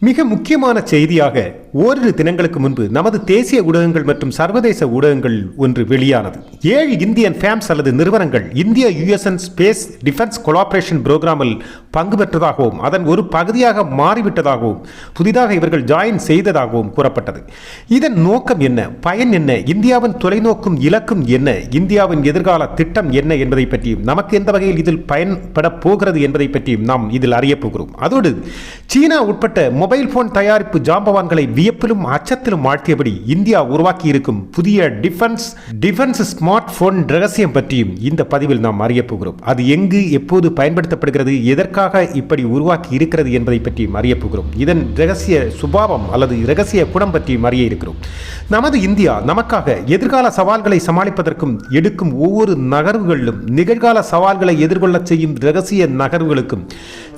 மிக முக்கியமான செய்தியாக ஓரிரு தினங்களுக்கு முன்பு நமது தேசிய ஊடகங்கள் மற்றும் சர்வதேச ஊடகங்கள் ஒன்று வெளியானது. ஏழு இந்தியன் ஃபேம்ஸ் அல்லது நிறுவனங்கள் இந்திய யுஎஸ்என் ஸ்பேஸ் டிஃபென்ஸ் கொலாபரேஷன் புரோகிராமில் பங்கு பெற்றதாகவும் அதன் ஒரு பகுதியாக மாறிவிட்டதாகவும் புதிதாக இவர்கள் ஜாயின் செய்ததாகவும் கூறப்பட்டது. இதன் நோக்கம் என்ன? பயன் என்ன? இந்தியாவின் தொலைநோக்கும் இலக்கும் என்ன? இந்தியாவின் எதிர்கால திட்டம் என்ன என்பதை பற்றியும் நமக்கு எந்த வகையில் இதில் பயன்பட போகிறது என்பதை பற்றியும் நாம் இதில் அறியப் போகிறோம். அதோடு சீனா உட்பட்ட மொபைல் போன் தயாரிப்பு ஜாம்பவான்களை வியப்பிலும் அச்சத்திலும் ஆழ்த்தியபடி இந்தியா உருவாக்கி இருக்கும் புதிய டிஃபென்ஸ் டிஃபென்ஸ் ஸ்மார்ட் போன் ரகசியம் பற்றியும் இந்த பதிவில் நாம் அறியப் போகிறோம். அது எங்கு எப்போது பயன்படுத்தப்படுகிறது எதற்காக இப்படி உருவாக்கி இருக்கிறது என்பதை பற்றியும் அறியப் போகிறோம். இதன் ரகசிய சுபாவம் அல்லது ரகசிய குணம் பற்றியும் அறிய இருக்கிறோம். நமது இந்தியா நமக்காக எதிர்கால சவால்களை சமாளிப்பதற்கும் எடுக்கும் ஒவ்வொரு நகர்வுகளிலும் நிகழ்கால சவால்களை எதிர்கொள்ளச் செய்யும் ரகசிய நகர்வுகளுக்கும்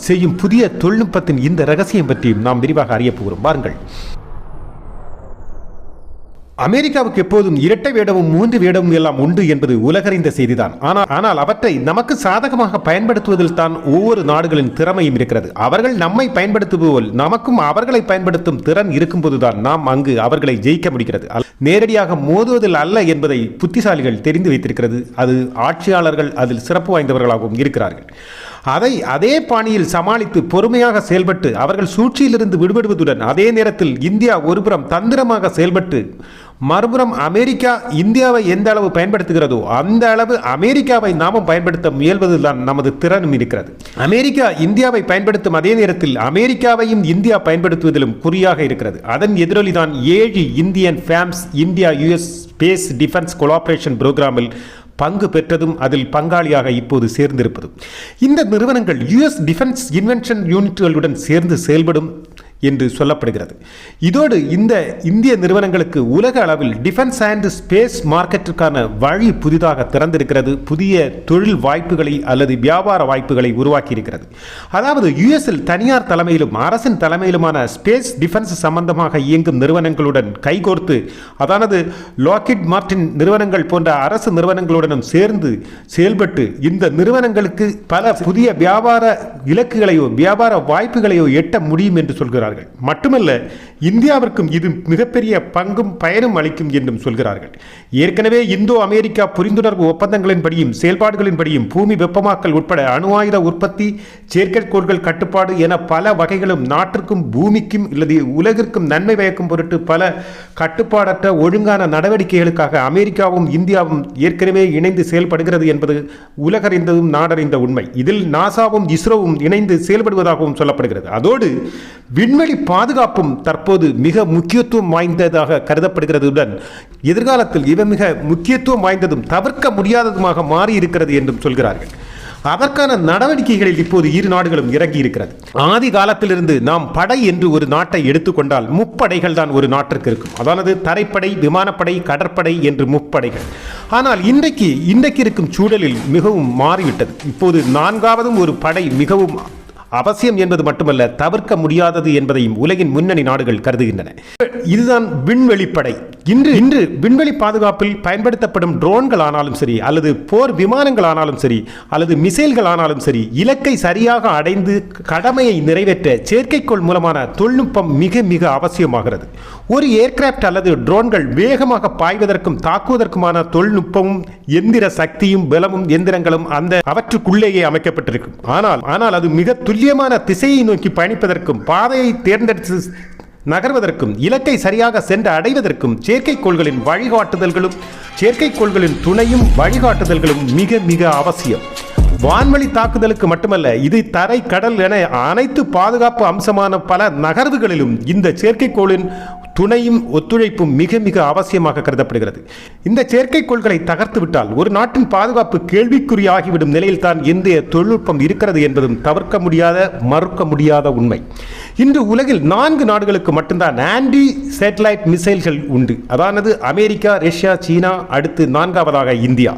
செய்யும் புதிய தொழில்நுட்பத்தின் இந்த ரகசியம் பற்றியும் நாம் விரிவாக அறியப் போகிறோம். வாருங்கள். அமெரிக்காவுக்கு எப்போதும் இரட்டை வேடமும் மூன்று வேடமும் எல்லாம் உண்டு என்பது உலகறிந்த செய்திதான். ஆனால் ஆனால் அவற்றை நமக்கு சாதகமாக பயன்படுத்துவதில் தான் ஒவ்வொரு நாடுகளின் திறமையும் இருக்கிறது. அவர்கள் நம்மை பயன்படுத்துவோல் நமக்கும் அவர்களை பயன்படுத்தும் திறன் இருக்கும்போதுதான் நாம் அங்கு அவர்களை ஜெயிக்க முடிகிறது. நேரடியாக மோதுவதில் அல்ல என்பதை புத்திசாலிகள் தெரிந்து வைத்திருக்கிறது. அது ஆட்சியாளர்கள் அதில் சிறப்பு வாய்ந்தவர்களாகவும் இருக்கிறார்கள். அதை அதே பாணியில் சமாளித்து பொறுமையாக செயல்பட்டு அவர்கள் சூழ்ச்சியிலிருந்து விடுபடுவதுடன் அதே நேரத்தில் இந்தியா ஒருபுறம் தந்திரமாக செயல்பட்டு மறுபுறம் அமெரிக்கா இந்தியாவை எந்த அளவு பயன்படுத்துகிறதோ அந்த அளவு அமெரிக்காவை நாமும் பயன்படுத்த முயல்வதுதான் நமது திறனும் இருக்கிறது. அமெரிக்கா இந்தியாவை பயன்படுத்தும் அதே நேரத்தில் அமெரிக்காவையும் இந்தியா பயன்படுத்துவதிலும் குறியாக இருக்கிறது. அதன் எதிரொலிதான் ஏழு Indian firms India US space defence collaboration ப்ரோக்ராமில் பங்கு பெற்றதும் அதில் பங்காளியாக இப்போது சேர்ந்திருப்பதும் இந்த நிறுவனங்கள் யுஎஸ் டிஃபென்ஸ் இன்வென்ஷன் யூனிட்டுகளுடன் சேர்ந்து செயல்படும் என்று சொல்லப்படுகிறது. இதோடு இந்த இந்திய நிறுவனங்களுக்கு உலக அளவில் டிஃபென்ஸ் அண்ட் ஸ்பேஸ் மார்க்கெட்டிற்கான வழி புதிதாக திறந்திருக்கிறது. புதிய தொழில் வாய்ப்புகளை அல்லது வியாபார வாய்ப்புகளை உருவாக்கியிருக்கிறது. அதாவது யுஎஸ்எல் தனியார் தலைமையிலும் அரசின் தலைமையிலுமான ஸ்பேஸ் டிஃபென்ஸ் சம்பந்தமாக இயங்கும் நிறுவனங்களுடன் கைகோர்த்து அதானது லாக்கிட் மார்டின் நிறுவனங்கள் போன்ற அரசு நிறுவனங்களுடனும் சேர்ந்து செயல்பட்டு இந்த நிறுவனங்களுக்கு பல புதிய வியாபார இலக்குகளையோ வியாபார வாய்ப்புகளையோ எட்ட முடியும் என்று சொல்கிறார் சொல்கிறார்கள். மட்டுமல்ல இந்தியாவிற்கும் இது மிகப்பெரிய பங்கும் பயனும் அளிக்கும் என்றும் சொல்கிறார்கள். ஏற்கனவே இந்தோ அமெரிக்கா புரிந்துணர்வு ஒப்பந்தங்களின்படியும் செயல்பாடுகளின்படியும் பூமி வெப்பமாக்கல் உட்பட அணு ஆயுத உற்பத்தி செயற்கைக்கோள்கள் கட்டுப்பாடு என பல வகைகளும் நாட்டிற்கும் பூமிக்கும் அல்லது உலகிற்கும் நன்மை பயக்கும் பொருட்டு பல கட்டுப்பாடற்ற ஒழுங்கான நடவடிக்கைகளுக்காக அமெரிக்காவும் இந்தியாவும் ஏற்கனவே இணைந்து செயல்படுகிறது என்பது உலகறிந்ததும் நாடறிந்த உண்மை. இதில் நாசாவும் இஸ்ரோவும் இணைந்து செயல்படுவதாகவும் சொல்லப்படுகிறது. அதோடு விண்வெளி பாதுகாப்பும் தற்போது மிக முக்கியத்துவம் வாய்ந்ததாக கருதப்படுகிறதுடன் எதிர்காலத்தில் இவை மிக முக்கியத்துவம் வாய்ந்ததும் தவிர்க்க முடியாததுமாக மாறி இருக்கிறது என்றும் சொல்கிறார்கள். அதற்கான நடவடிக்கைகளில் இப்போது இரு நாடுகளும் இறங்கி இருக்கிறது ஆதி காலத்திலிருந்து நாம் படை என்று ஒரு நாட்டை எடுத்துக்கொண்டால் முப்படைகள் தான் ஒரு நாட்டிற்கு இருக்கும். அதாவது தரைப்படை விமானப்படை கடற்படை என்று முப்படைகள். ஆனால் இன்றைக்கு இன்றைக்கு இருக்கும் சூழலில் மிகவும் மாறிவிட்டது. இப்போது நான்காவதும் ஒரு படை மிகவும் அவசியம் என்பது மட்டுமல்ல தவிர்க்க முடியாதது என்பதையும் உலகின் முன்னணி நாடுகள் கருதுகின்றன. இதுதான் விண்வெளிப்படை. இன்று இன்று விண்வெளி பாதுகாப்பில் பயன்படுத்தப்படும் ட்ரோன்கள் ஆனாலும் சரி அல்லது போர் விமானங்கள் ஆனாலும் சரி அல்லது மிசைல்கள் ஆனாலும் சரி இலக்கை சரியாக அடைந்து கடமையை நிறைவேற்ற செயற்கைக்கோள் மூலமான தொழில்நுட்பம் மிக மிக அவசியமாகிறது. ஒரு ஏர்கிராப்ட் அல்லது ட்ரோன்கள் வேகமாக பாய்வதற்கும் தாக்குவதற்குமான தொழில்நுட்பமும் எந்திர சக்தியும் பலமும் எந்திரங்களும் அந்த அவற்றுக்குள்ளேயே அமைக்கப்பட்டிருக்கும். ஆனால் ஆனால் அது மிக துல்லியமான திசையை நோக்கி பயணிப்பதற்கும் பாதையை தேர்ந்தெடுத்து நகர்வதற்கும் இலக்கை சரியாக சென்று அடைவதற்கும் செயற்கைக்கோள்களின் வழிகாட்டுதல்களும் செயற்கைக்கோள்களின் துணையும் வழிகாட்டுதல்களும் மிக மிக அவசியம். வான்வழி தாக்குதலுக்கு மட்டுமல்ல இது தரை கடல் என அனைத்து பாதுகாப்பு அம்சமான பல நகர்வுகளிலும் இந்த செயற்கைக்கோளின் துணையும் ஒத்துழைப்பும் மிக மிக அவசியமாக கருதப்படுகிறது. இந்த செயற்கைக்கோள்களை தகர்த்துவிட்டால் ஒரு நாட்டின் பாதுகாப்பு கேள்விக்குறியாகிவிடும் நிலையில்தான் இந்திய தொழில்நுட்பம் இருக்கிறது என்பதும் தவிர்க்க முடியாத மறுக்க முடியாத உண்மை. இன்று உலகில் நான்கு நாடுகளுக்கு மட்டும்தான் ஆன்டி சேட்டலைட் மிசைல்கள் உண்டு. அதானது அமெரிக்கா ரஷ்யா சீனா அடுத்து நான்காவதாக இந்தியா.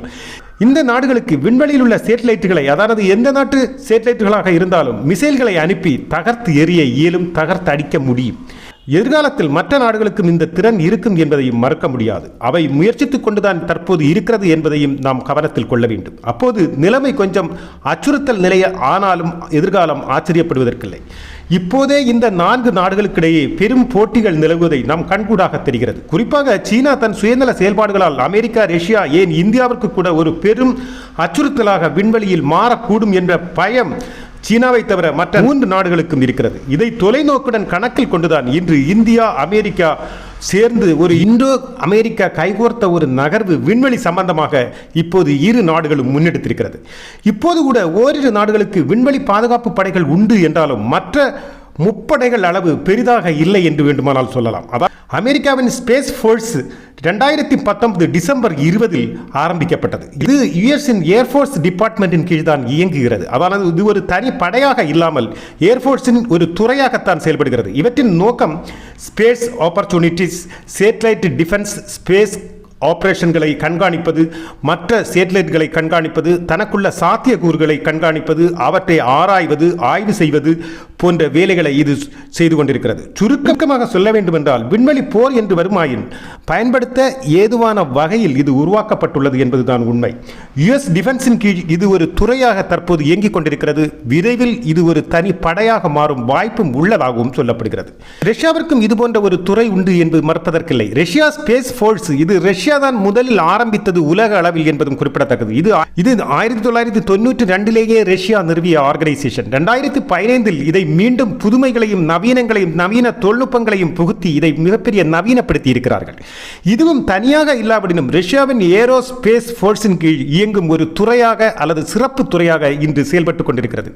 இந்த நாடுகளுக்கு விண்வெளியில் உள்ள சேட்டலைட்டுகளை அதாவது எந்த நாட்டு சேட்டலைட்டுகளாக இருந்தாலும் மிசைல்களை அனுப்பி தகர்த்து எரிய இயலும் தகர்த்து அடிக்க முடியும். எதிர்காலத்தில் மற்ற நாடுகளுக்கும் இந்த திறன் இருக்கும் என்பதையும் மறக்க முடியாது. அவை முயற்சித்துக் கொண்டுதான் தற்போது இருக்கிறது என்பதையும் நாம் கவனத்தில் கொள்ள வேண்டும். அப்போது நிலைமை கொஞ்சம் அச்சுறுத்தல் நிலைய ஆனாலும் எதிர்காலம் ஆச்சரியப்படுவதற்கில்லை. இப்போதே இந்த நான்கு நாடுகளுக்கிடையே பெரும் போட்டிகள் நிலவுவதை நாம் கண்கூடாக தெரிகிறது. குறிப்பாக சீனா தன் சுயநல செயல்பாடுகளால் அமெரிக்கா ரஷ்யா ஏன் இந்தியாவிற்கு கூட ஒரு பெரும் அச்சுறுத்தலாக விண்வெளியில் மாறக்கூடும் என்ற பயம் சீனாவை தவிர மற்ற மூன்று நாடுகளுக்கும் இருக்கிறது. இதை தொலைநோக்குடன் கணக்கில் கொண்டுதான் இன்று இந்தியா அமெரிக்கா சேர்ந்து ஒரு இந்தோ அமெரிக்கா கைகோர்த்த ஒரு நகர்வு விண்வெளி சம்பந்தமாக இப்போது இரு நாடுகளும் முன்னெடுத்திருக்கிறது. இப்போது கூட ஓரிரு நாடுகளுக்கு விண்வெளி பாதுகாப்பு படைகள் உண்டு என்றாலும் மற்ற முப்படைகள் அளவு பெரிதாக இல்லை என்று வேண்டுமானால் சொல்லலாம். அதான் அமெரிக்காவின் ஸ்பேஸ் ஃபோர்ஸ் ரெண்டாயிரத்தி பத்தொன்பது டிசம்பர் இருபதில் ஆரம்பிக்கப்பட்டது. இது யுஎஸின் ஏர்ஃபோர்ஸ் டிபார்ட்மெண்ட்டின் கீழ் தான் இயங்குகிறது. அதாவது இது ஒரு தனி படையாக இல்லாமல் ஏர்ஃபோர்ஸின் ஒரு துறையாகத்தான் செயல்படுகிறது. இவற்றின் நோக்கம் space opportunities satellite defence space ஆப்ரேஷன்களை கண்காணிப்பது மற்ற சேட்டலைட்களை கண்காணிப்பது தனக்குள்ள சாத்தியக்கூறுகளை கண்காணிப்பது அவற்றை ஆராய்வது ஆய்வு செய்வது போன்ற வேலைகளை இது செய்து கொண்டிருக்கிறது. சுருக்கமாக சொல்ல வேண்டுமென்றால் விண்வெளி போர் என்று வருமாயின் பயன்படுத்த ஏதுவான வகையில் இது உருவாக்கப்பட்டுள்ளது என்பதுதான் உண்மை. யுஎஸ் டிஃபென்ஸின் கீழ் இது ஒரு துறையாக தற்போது இயங்கிக் கொண்டிருக்கிறது. விரைவில் இது ஒரு தனி படையாக மாறும் வாய்ப்பும் உள்ளதாகவும் சொல்லப்படுகிறது. ரஷ்யாவிற்கும் இது போன்ற ஒரு துறை உண்டு என்பது மறுப்பதற்கில்லை. ரஷ்யா ஸ்பேஸ் ஃபோர்ஸ் இது ரஷ்யா தான் முதலில் ஆரம்பித்தது உலக அளவில் என்பதும் குறிப்பிடத்தக்கது. இது இது ஆயிரத்தி தொள்ளாயிரத்தி தொண்ணூற்றி ரெண்டிலேயே ரஷ்யா நிறுவிய ஆர்கனைசேஷன் ரெண்டாயிரத்தி பதினைந்தில் இதை மீண்டும் புதுமைகளையும் நவீனங்களையும் நவீன தொழில்நுட்பங்களையும் புகுத்தி இதை மிகப்பெரிய நவீனப்படுத்தி இருக்கிறார்கள் இதுவும் தனியாக இல்லாவிடனும் ரஷ்யாவின் ஏரோ ஸ்பேஸ் ஃபோர்ஸின் கீழ் இயங்கும் ஒரு துறையாக அல்லது சிறப்பு துறையாக இன்று செயல்பட்டுக் கொண்டிருக்கிறது.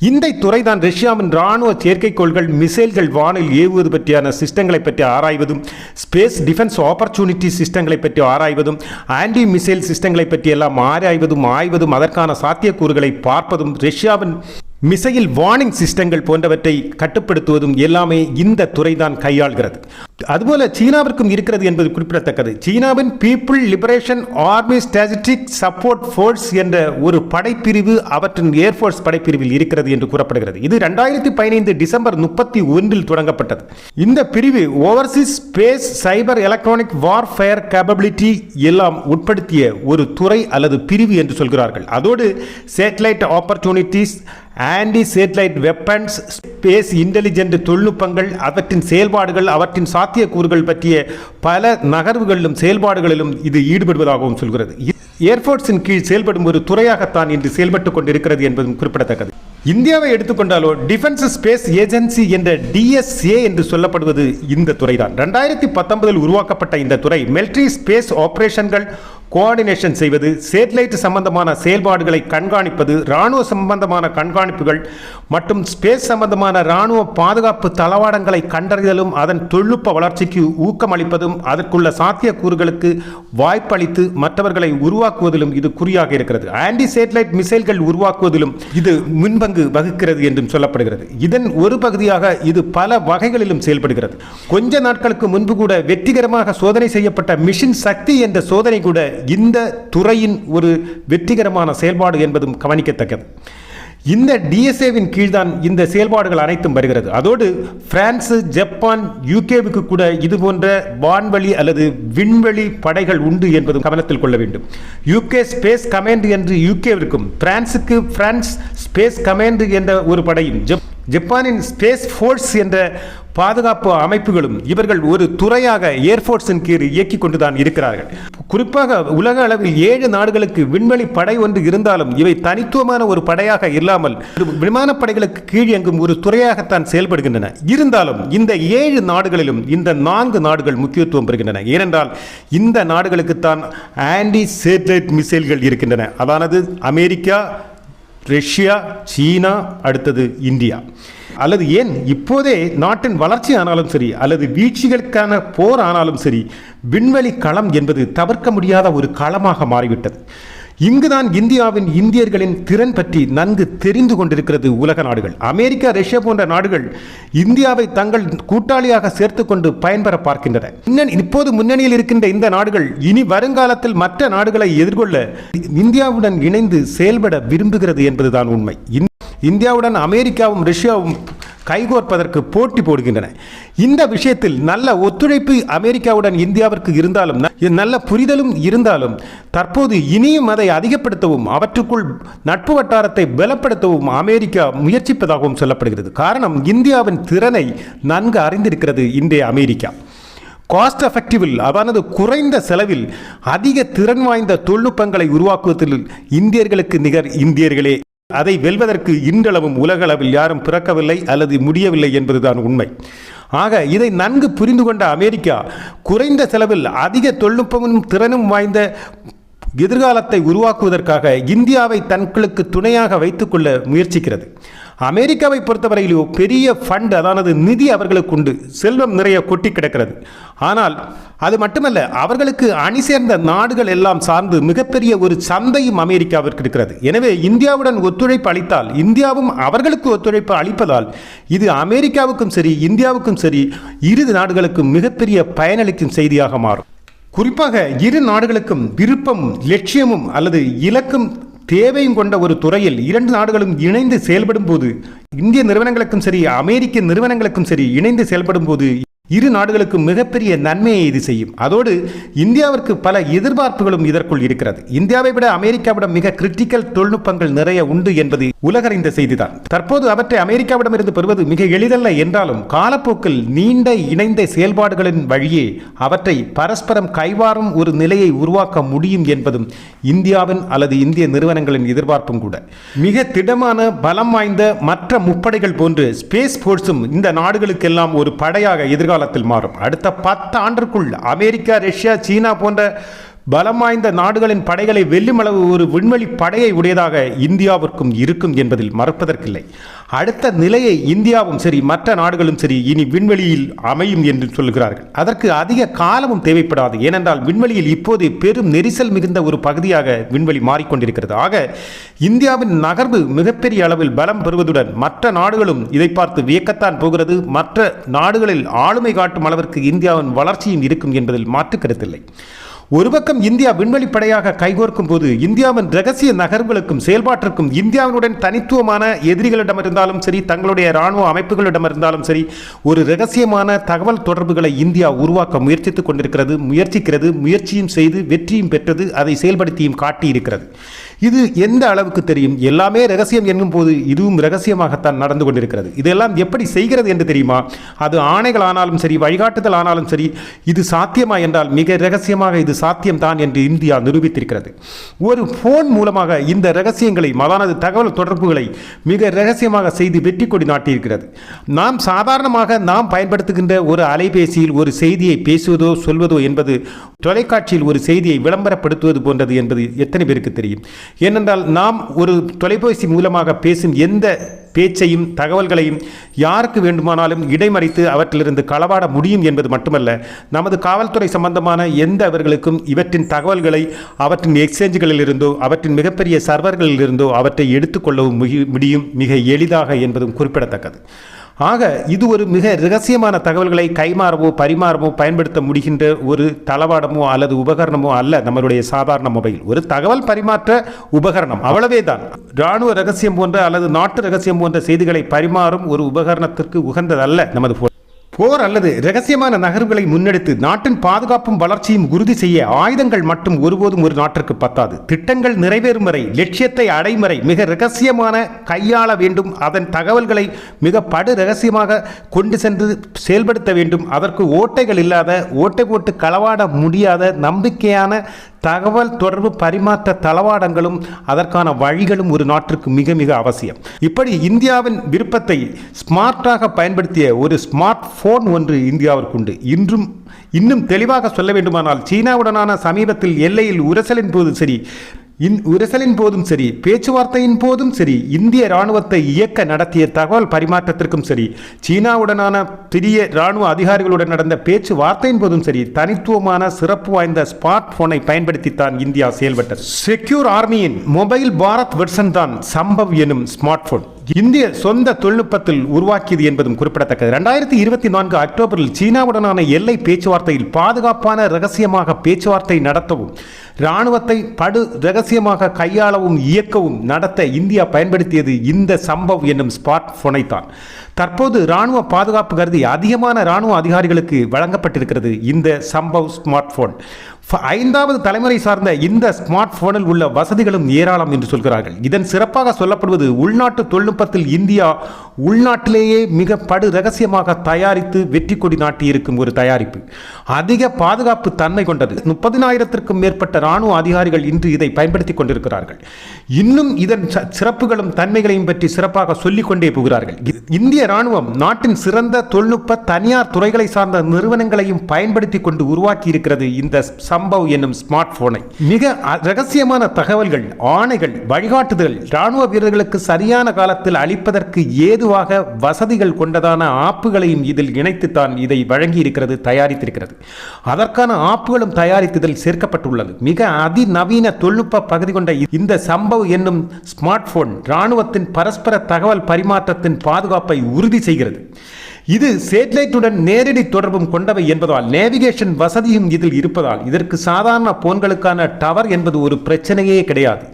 இந்த துறை தான் ரஷ்யாவின் ராணுவ செயற்கைக்கோள்கள் மிசைல்கள் வானில் ஏவுவது பற்றியான சிஸ்டங்களை பற்றி ஆராய்வதும் ஸ்பேஸ் டிஃபென்ஸ் ஆப்பர்ச்சுனிட்டி சிஸ்டங்களை பற்றி ஆராய்வதும் ஆன்டி மிசைல் சிஸ்டங்களை பற்றி எல்லாம் ஆராய்வதும் ஆய்வதும் அதற்கான சாத்தியக்கூறுகளை பார்ப்பதும் ரஷ்யாவின் மிசைல் வார்னிங் சிஸ்டங்கள் போன்றவற்றை கட்டுப்படுத்துவதும் எல்லாமே இந்த துறைதான் கையாள்கிறது. அதுபோல சீனாவிற்கும் இருக்கிறது என்பது குறிப்பிடத்தக்கது. சீனாவின் people liberation army static support force என்ற ஒரு படைப்பிரிவு அவற்றின் ஏர்ஃபோர்ஸ் படைப்பிரிவில் இருக்கிறது என்று கூறப்படுகிறது. இது ரெண்டாயிரத்தி பதினைந்து டிசம்பர் முப்பத்தி ஒன்றில் தொடங்கப்பட்டது. இந்த பிரிவு overseas space cyber electronic warfare capability எல்லாம் உட்படுத்திய ஒரு துறை அல்லது பிரிவு என்று சொல்கிறார்கள். அதோடு satellite opportunities anti satellite weapons space intelligent தொழில்நுட்பங்கள் அவற்றின் செயல்பாடுகள் அவற்றின் சாத்தியக்கூறுகள் பற்றிய பல நகர்வுகளிலும் செயல்பாடுகளிலும் இது ஈடுபடுவதாகவும் சொல்கிறது. ஏர்ஃபோர்ஸின் கீழ் செயல்படும் ஒரு துறையாகத்தான் இன்று செயல்பட்டுக் கொண்டிருக்கிறது என்பதும் குறிப்பிடத்தக்கது. இந்தியாவை எடுத்துக்கொண்டாலோ டிஃபென்ஸ் ஸ்பேஸ் ஏஜென்சி என்ற டிஎஸ்ஏ என்று சொல்லப்படுவது இந்த துறைதான். ரெண்டாயிரத்தி பத்தொன்பதில் உருவாக்கப்பட்ட இந்த துறை மிலிட்ரி ஸ்பேஸ் ஆபரேஷன்கள் கோஆர்டினேஷன் செய்வது சேட்டலைட் சம்பந்தமான செயல்பாடுகளை கண்காணிப்பது இராணுவ சம்பந்தமான கண்காணிப்புகள் மற்றும் ஸ்பேஸ் சம்பந்தமான இராணுவ பாதுகாப்பு தளவாடங்களை கண்டறிதலும் அதன் தொழில்நுட்ப வளர்ச்சிக்கு ஊக்கமளிப்பதும் அதற்குள்ள சாத்தியக்கூறுகளுக்கு வாய்ப்பளித்து மற்றவர்களை உருவாக்குவதிலும் இது குறியாக இருக்கிறது. ஆன்டி சேட்டலைட் மிசைல்கள் உருவாக்குவதிலும் இது முன்பங்கு வகுக்கிறது என்றும் சொல்லப்படுகிறது. இதன் ஒரு பகுதியாக இது பல வகைகளிலும் செயல்படுகிறது. கொஞ்ச நாட்களுக்கு முன்பு கூட வெற்றிகரமாக சோதனை செய்யப்பட்ட மிஷின் சக்தி என்ற சோதனை கூட இந்த துறையின் ஒரு வெற்றிகரமான செயல்பாடு என்பதும் கவனிக்கத்தக்கது. இந்த டிஎஸ்ஏவின் கீழ்தான் இந்த செயல்பாடுகள் அனைத்தும் வருகிறது. அதோடு பிரான்ஸ் ஜப்பான் யூகேவுக்கு கூட இது போன்ற வான்வழி அல்லது விண்வெளி படைகள் உண்டு என்பதும் கவனத்தில் கொள்ள வேண்டும். யூகே ஸ்பேஸ் கமாண்ட் என்று யூகேவிற்கும் பிரான்சுக்கு பிரான்ஸ் ஸ்பேஸ் கமாண்ட் என்ற ஒரு படையும். ஜப் ஜப்பானின் ஸ்பேஸ் ஃபோர்ஸ் என்ற பாதுகாப்பு அமைப்புகளும் இவர்கள் ஒரு துறையாக ஏர்ஃபோர்ஸின் கீழ் இயக்கிக் கொண்டுதான் இருக்கிறார்கள். குறிப்பாக உலக அளவில் ஏழு நாடுகளுக்கு விண்வெளி படை ஒன்று இருந்தாலும் இவை தனித்துவமான ஒரு படையாக இல்லாமல் விமானப்படைகளுக்கு கீழ் எங்கும் ஒரு துறையாகத்தான் செயல்படுகின்றன. இருந்தாலும் இந்த ஏழு நாடுகளிலும் இந்த நான்கு நாடுகள் முக்கியத்துவம் பெறுகின்றன. ஏனென்றால் இந்த நாடுகளுக்குத்தான் ஆன்டி சேட்டலைட் மிசைல்கள் இருக்கின்றன. அதானது அமெரிக்கா ரஷ்யா சீனா அடுத்தது இந்தியா. அல்லது ஏன் இப்போதே நாட்டின் வளர்ச்சி ஆனாலும் சரி அல்லது வீழ்ச்சிகளுக்கான போர் ஆனாலும் சரி விண்வெளி களம் என்பது தவிர்க்க முடியாத ஒரு களமாக மாறிவிட்டது. இங்குதான் இந்தியாவின் இந்தியர்களின் திறன் பற்றி நன்கு தெரிந்து கொண்டிருக்கிறது உலக நாடுகள். அமெரிக்கா ரஷ்யா போன்ற நாடுகள் இந்தியாவை தங்கள் கூட்டாளியாக சேர்த்து கொண்டு பயன்பெற பார்க்கின்றன. முன்னணி இப்போது முன்னணியில் இருக்கின்ற இந்த நாடுகள் இனி வருங்காலத்தில் மற்ற நாடுகளை எதிர்கொள்ள இந்தியாவுடன் இணைந்து செயல்பட விரும்புகிறது என்பதுதான் உண்மை. இந்- இந்தியாவுடன் அமெரிக்காவும் ரஷ்யாவும் கைகோர்ப்பதற்கு போட்டி போடுகின்றன. இந்த விஷயத்தில் நல்ல ஒத்துழைப்பு அமெரிக்காவுடன் இந்தியாவிற்கு இருந்தாலும் நல்ல புரிதலும் இருந்தாலும் தற்போது இனியும் அதை அதிகப்படுத்தவும் அவற்றுக்குள் நட்பு வட்டாரத்தை பலப்படுத்தவும் அமெரிக்கா முயற்சிப்பதாகவும் சொல்லப்படுகிறது. காரணம் இந்தியாவின் திறனை நன்கு அறிந்திருக்கிறது இன்றைய அமெரிக்கா. காஸ்ட் எஃபெக்டிவில் அதானது குறைந்த செலவில் அதிக திறன் வாய்ந்த தொழில்நுட்பங்களை உருவாக்குவதில் இந்தியர்களுக்கு நிகர் இந்தியர்களே. அதை வெல்வதற்கு இன்றளவும் உலகளவில் யாரும் பிறக்கவில்லை அல்லது முடியவில்லை என்பதுதான் உண்மை. ஆக இதை நன்கு புரிந்து கொண்ட அமெரிக்கா குறைந்த செலவில் அதிக தொழில்நுட்பமும் திறனும் வாய்ந்த எதிர்காலத்தை உருவாக்குவதற்காக இந்தியாவை தங்களுக்கு துணையாக வைத்துக்கொள்ள முயற்சிக்கிறது. அமெரிக்காவை பொறுத்தவரையிலோ பெரிய ஃபண்ட் அதானது நிதி அவர்களுக்கு உண்டு. செல்வம் நிறைய கொட்டி கிடக்கிறது. ஆனால் அது மட்டுமல்ல அவர்களுக்கு அணி சேர்ந்த நாடுகள் எல்லாம் சார்ந்து மிகப்பெரிய ஒரு சந்தையும் அமெரிக்காவிற்கு இருக்கிறது. எனவே இந்தியாவுடன் ஒத்துழைப்பு அளித்தால் இந்தியாவும் அவர்களுக்கு ஒத்துழைப்பு அளிப்பதால் இது அமெரிக்காவுக்கும் சரி இந்தியாவுக்கும் சரி இரு நாடுகளுக்கும் மிகப்பெரிய பயனளிக்கும் செய்தியாக மாறும். குறிப்பாக இரு நாடுகளுக்கும் விருப்பம் லட்சியமும் அல்லது இலக்கும் தேவையும் கொண்ட ஒரு துறையில் இரண்டு நாடுகளும் இணைந்து செயல்படும் போது இந்திய நிறுவனங்களுக்கும் சரி அமெரிக்க நிறுவனங்களுக்கும் சரி இணைந்து செயல்படும் போது இரு நாடுகளுக்கும் மிகப்பெரிய நன்மையை இது செய்யும். அதோடு இந்தியாவிற்கு பல எதிர்பார்ப்புகளும் இதற்குள் இருக்கிறது. இந்தியாவை விட அமெரிக்காவிடம் மிக கிரிட்டிக்கல் தொழில்நுட்பங்கள் நிறைய உண்டு என்பது உலகறிந்த செய்திதான். தற்போது அவற்றை அமெரிக்காவிடமிருந்து பெறுவது மிக எளிதல்ல என்றாலும் காலப்போக்கில் நீண்ட இணைந்த செயல்பாடுகளின் வழியே அவற்றை பரஸ்பரம் கைவாரும் ஒரு நிலையை உருவாக்க முடியும் என்பதும் இந்தியாவின் அல்லது இந்திய நிறுவனங்களின் எதிர்பார்ப்பும் கூட. மிக திடமான பலம் வாய்ந்த மற்ற முப்படைகள் போன்று ஸ்பேஸ் போர்ஸும் இந்த நாடுகளுக்கெல்லாம் ஒரு படையாக எதிர்கால எதிர்காலத்தில் மாறும். அடுத்த பத்து ஆண்டிற்குள் அமெரிக்கா ரஷ்யா சீனா போன்ற பலம் வாய்ந்த நாடுகளின் படைகளை வெல்லுமளவு ஒரு விண்வெளி படையை உடையதாக இந்தியாவிற்கும் இருக்கும் என்பதில் மறுப்பதற்கில்லை. அடுத்த நிலையை இந்தியாவும் சரி மற்ற நாடுகளும் சரி இனி விண்வெளியில் அமையும் என்று சொல்கிறார்கள் அதற்கு அதிக காலமும் தேவைப்படாது. ஏனென்றால் விண்வெளியில் இப்போது பெரும் நெரிசல் மிகுந்த ஒரு பகுதியாக விண்வெளி மாறிக்கொண்டிருக்கிறது. ஆக இந்தியாவின் நகர்வு மிகப்பெரிய அளவில் பலம் பெறுவதுடன் மற்ற நாடுகளும் இதை பார்த்து வியக்கத்தான் போகிறது. மற்ற நாடுகளில் ஆளுமை காட்டும் அளவிற்கு இந்தியாவின் வளர்ச்சியும் இருக்கும் என்பதில் மாற்று கருத்தில்லை. ஒரு பக்கம் இந்தியா விண்வெளி படையாக கைகோர்க்கும் போது இந்தியாவின் ரகசிய நகர்வுகளுக்கும் செயல்பாட்டிற்கும் இந்தியாவினுடன் தனித்துவமான எதிரிகளிடமிருந்தாலும் சரி தங்களுடைய இராணுவ அமைப்புகளிடமிருந்தாலும் சரி ஒரு ரகசியமான தகவல் தொடர்புகளை இந்தியா உருவாக்க முயற்சித்துக் கொண்டிருக்கிறது முயற்சிக்கிறது முயற்சியும் செய்து வெற்றியும் பெற்றது அதை செயல்படுத்தியும் காட்டியிருக்கிறது. இது எந்த அளவுக்கு தெரியும்? எல்லாமே ரகசியம் என்னும் போது இதுவும் ரகசியமாகத்தான் நடந்து கொண்டிருக்கிறது. இதெல்லாம் எப்படி செய்கிறது என்று தெரியுமா? அது ஆணைகள் ஆனாலும் சரி வழிகாட்டுதல் ஆனாலும் சரி இது சாத்தியமா என்றால் மிக ரகசியமாக இது சாத்தியம்தான் என்று இந்தியா நிரூபித்திருக்கிறது. ஒரு போன் மூலமாக இந்த ரகசியங்களை மதானது தகவல் தொடர்புகளை மிக ரகசியமாக செய்து வெற்றி கொடி நாட்டியிருக்கிறது. நாம் சாதாரணமாக நாம் பயன்படுத்துகின்ற ஒரு அலைபேசியில் ஒரு செய்தியை பேசுவதோ சொல்வதோ என்பது தொலைக்காட்சியில் ஒரு செய்தியை விளம்பரப்படுத்துவது போன்றது என்பது எத்தனை பேருக்கு தெரியும்? ஏனென்றால் நாம் ஒரு தொலைபேசி மூலமாக பேசும் எந்த பேச்சையும் தகவல்களையும் யாருக்கு வேண்டுமானாலும் இடைமறித்து அவற்றிலிருந்து களவாட முடியும் என்பது மட்டுமல்ல நமது காவல்துறை சம்பந்தமான எந்த அவர்களுக்கும் இவற்றின் தகவல்களை அவற்றின் எக்ஸ்சேஞ்சுகளில் இருந்தோ அவற்றின் மிகப்பெரிய சர்வர்களில் இருந்தோ அவற்றை எடுத்துக்கொள்ளவும் முடியும் மிக எளிதாக என்பதும் குறிப்பிடத்தக்கது. ஆக இது ஒரு மிக ரகசியமான தகவல்களை கைமாறவோ பரிமாறவோ பயன்படுத்த முடிகின்ற ஒரு தளவாடமோ அல்லது உபகரணமோ அல்ல நம்மளுடைய சாதாரண மொபைல். ஒரு தகவல் பரிமாற்ற உபகரணம் அவ்வளவே தான் இராணுவ ரகசியம் போன்ற அல்லது நாட்டு ரகசியம் போன்ற செய்திகளை பரிமாறும் ஒரு உபகரணத்திற்கு உகந்ததல்ல நமது போர் போர் அல்லது ரகசியமான நகர்வுகளை முன்னெடுத்து நாட்டின் பாதுகாப்பும் வளர்ச்சியும் உறுதி செய்ய ஆயுதங்கள் மட்டும் ஒருபோதும் ஒரு நாட்டிற்கு பத்தாது. திட்டங்கள் நிறைவேறும் வரை லட்சியத்தை அடையும் வரை மிக ரகசியமான கையாள வேண்டும். அதன் தகவல்களை மிக படு ரகசியமாக கொண்டு சென்று செயல்படுத்த வேண்டும். அதற்கு ஓட்டைகள் இல்லாத ஓட்டை போட்டு களவாட முடியாத நம்பிக்கையான தகவல் தொடர்பு பரிமாற்ற தளவாடங்களும் அதற்கான வழிகளும் ஒரு நாட்டிற்கு மிக மிக அவசியம். இப்படி இந்தியாவின் விருப்பத்தை ஸ்மார்ட்டாக பயன்படுத்திய ஒரு ஸ்மார்ட் ஃபோன் ஒன்று இந்தியாவிற்கு உண்டு இன்றும் இன்னும் தெளிவாக சொல்ல வேண்டுமானால் சீனாவுடனான சமீபத்தில் எல்லையில் உரசலின் போது சரி இன் உரசலின் போதும் சரி பேச்சுவார்த்தையின் போதும் சரி இந்திய ராணுவத்தை இயக்க நடத்திய தகவல் பரிமாற்றத்திற்கும் சரி சீனாவுடனான பெரிய ராணுவ அதிகாரிகளுடன் நடந்த பேச்சுவார்த்தையின் போதும் சரி தனித்துவமான சிறப்பு வாய்ந்த ஸ்மார்ட் போனை பயன்படுத்தித்தான் இந்தியா செயல்பட்டது. செக்யூர் ஆர்மியின் மொபைல் பாரத் வெர்சன் தான் சம்பவ் எனும் ஸ்மார்ட் போன் இந்திய சொந்த தொழில்நுட்பத்தில் உருவாக்கியது என்பதும் குறிப்பிடத்தக்கது. ரெண்டாயிரத்தி இருபத்தி நான்கு அக்டோபரில் சீனாவுடனான எல்லை பேச்சுவார்த்தையில் பாதுகாப்பான ரகசியமாக பேச்சுவார்த்தை நடத்தவும் இராணுவத்தை படு ரகசியமாக கையாளவும் இயக்கவும் நடத்த இந்தியா பயன்படுத்தியது இந்த சம்பவ் என்னும் ஸ்மார்ட் போனை தான். தற்போது ராணுவ பாதுகாப்பு கருதி அதிகமான ராணுவ அதிகாரிகளுக்கு வழங்கப்பட்டிருக்கிறது இந்த சம்பவ் ஸ்மார்ட் போன் ஐந்தாவது தலைமுறை சார்ந்த இந்த ஸ்மார்ட் போனில் உள்ள வசதிகளும் ஏராளம் என்று சொல்கிறார்கள். இதன் சிறப்பாக சொல்லப்படுவது உள்நாட்டு தொழில்நுட்பத்தில் இந்தியா உள்நாட்டிலேயே மிக படு ரகசியமாக தயாரித்து வெற்றி கொடி நாட்டியிருக்கும் ஒரு தயாரிப்பு. அதிக பாதுகாப்பு தன்மை கொண்டது. முப்பதினாயிரத்திற்கும் மேற்பட்ட ராணுவ அதிகாரிகள் இன்று இதை பயன்படுத்திக் கொண்டிருக்கிறார்கள். இன்னும் இதன் ச- சிறப்புகளும் தன்மைகளையும் பற்றி சிறப்பாக சொல்லிக் கொண்டே போகிறார்கள் இந்திய ராணுவம் நாட்டின் சிறந்த தொழில்நுட்ப தனியார் துறைகளை சார்ந்த நிறுவனங்களையும் பயன்படுத்தி கொண்டு உருவாக்கி இருக்கிறது இந்த சம்பவ் என்னும் ஸ்மார்ட் போனை மிக அ- ரகசியமான தகவல்கள் ஆணைகள் வழிகாட்டுதல் ராணுவ வீரர்களுக்கு சரியான காலத்தில் அளிப்பதற்கு ஏதுவாக வசதிகள் கொண்டதான ஆப்புகளையும் இதில் இணைத்து தான் இதை வழங்கி இருக்கிறது தயாரித்திருக்கிறது. அதற்கான ஆப்புகளும் தயாரித்ததில் சேர்க்கப்பட்டுள்ளது. மிக அதிநவீன தொழில்நுட்ப பகுதி கொண்ட இந்த சம்பவ் என்னும் ஸ்மார்ட் போன் ராணுவத்தின் பரஸ்பர தகவல் பரிமாற்றத்தின் பாதுகாப்பை உறுதி செய்கிறது. இது சேட்டலைட்டுடன் நேரடி தொடர்பும் கொண்டவை என்பதால் நேவிகேஷன் வசதியும் இதில் இருப்பதால் இதற்கு சாதாரண போன்களுக்கான டவர் என்பது ஒரு பிரச்சனையே கிடையாது.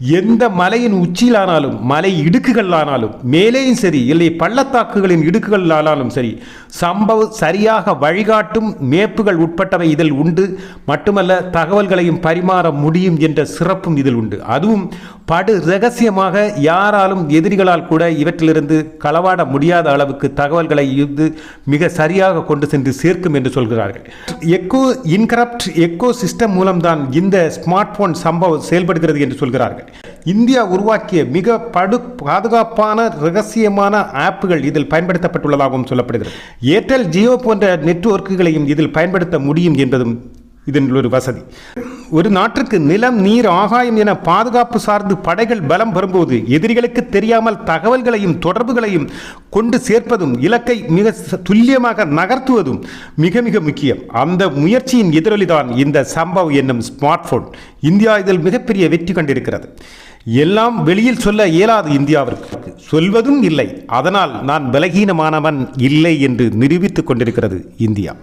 எந்த மலையின் உச்சியிலானாலும் மலை இடுக்குகளானாலும் மேலேயும் சரி இல்லை பள்ளத்தாக்குகளின் இடுக்குகளானாலும் சரி சம்பவ சரியாக வழிகாட்டும் மேப்புகள் உட்பட்டவை இதில் உண்டு. மட்டுமல்ல தகவல்களையும் பரிமாற முடியும் என்ற சிறப்பும் இதில் உண்டு. அதுவும் படு ரகசியமாக யாராலும் எதிரிகளால் கூட இவற்றிலிருந்து களவாட முடியாத அளவுக்கு தகவல்களை இது மிக சரியாக கொண்டு சென்று சேர்க்கும் என்று சொல்கிறார்கள். எக்கோ இன்கரப்ட் எக்கோ சிஸ்டம் மூலம்தான் இந்த ஸ்மார்ட் போன் சம்பவம் செயல்படுகிறது என்று சொல்கிறார்கள். இந்தியா உருவாக்கிய மிக படு பாதுகாப்பான ரகசியமான ஆப்புகள் இதில் பயன்படுத்தப்பட்டுள்ளதாகவும் சொல்லப்படுகிறது. ஏர்டெல் ஜியோ போன்ற நெட்வொர்க்குகளையும் இதில் பயன்படுத்த முடியும் என்பதும் இதன் ஒரு வசதி. ஒரு நாட்டிற்கு நிலம் நீர் ஆகாயம் என பாதுகாப்பு சார்ந்து படைகள் பலம் வரும்போது எதிரிகளுக்கு தெரியாமல் தகவல்களையும் தொடர்புகளையும் கொண்டு சேர்ப்பதும் இலக்கை மிக ச- துல்லியமாக நகர்த்துவதும் மிக மிக முக்கியம். அந்த முயற்சியின் எதிரொலிதான் இந்த சம்பவ் என்னும் ஸ்மார்ட் போன் இந்தியா இதில் மிகப்பெரிய வெற்றி கண்டிருக்கிறது. எல்லாம் வெளியில் சொல்ல இயலாது இந்தியாவிற்கு. சொல்வதும் இல்லை. அதனால் நான் பலகீனமானவன் இல்லை என்று நிரூபித்துக் கொண்டிருக்கிறது இந்தியா.